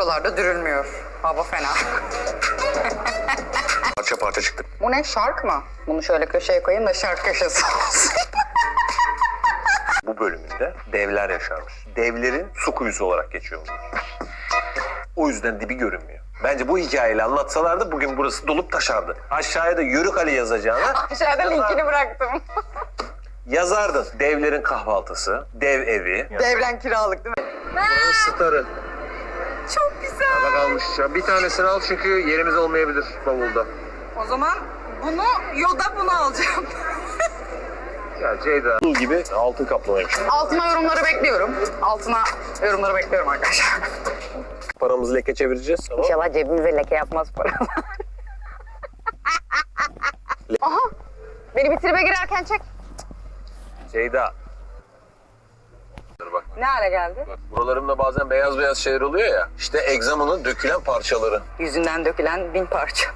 buralarda dürülmüyor. Hava fena. Parça parça çıktı. Bu ne şark mı? Bunu şöyle köşeye koyayım da şark köşesi olsun. Bu bölümünde devler yaşarmış. Devlerin su kuyusu olarak geçiyor. O yüzden dibi görünmüyor. Bence bu hikayeyle anlatsalardı bugün burası dolup taşardı. Aşağıya da Yörük Ali yazacağına Aşağıda linkini bıraktım. yazardın. Devlerin kahvaltısı, dev evi. Devren kiralık değil mi? Starı. Çok güzel. Bak almış ya. Bir tanesini al çünkü yerimiz olmayabilir bavulda. O zaman bunu Yoda bunu alacağım. Ya Ceyda. Bu gibi altın kaplamaymış. Altına yorumları bekliyorum. Altına yorumları bekliyorum arkadaşlar. Paramızı leke çevireceğiz ama İnşallah cebimize leke yapmaz para. Aha! Beni bitirime girerken çek. Ceyda. Ne hale geldi? buralarımda bazen beyaz beyaz şeyler oluyor ya. İşte egzamanın dökülen parçaları. Yüzünden dökülen bin parça.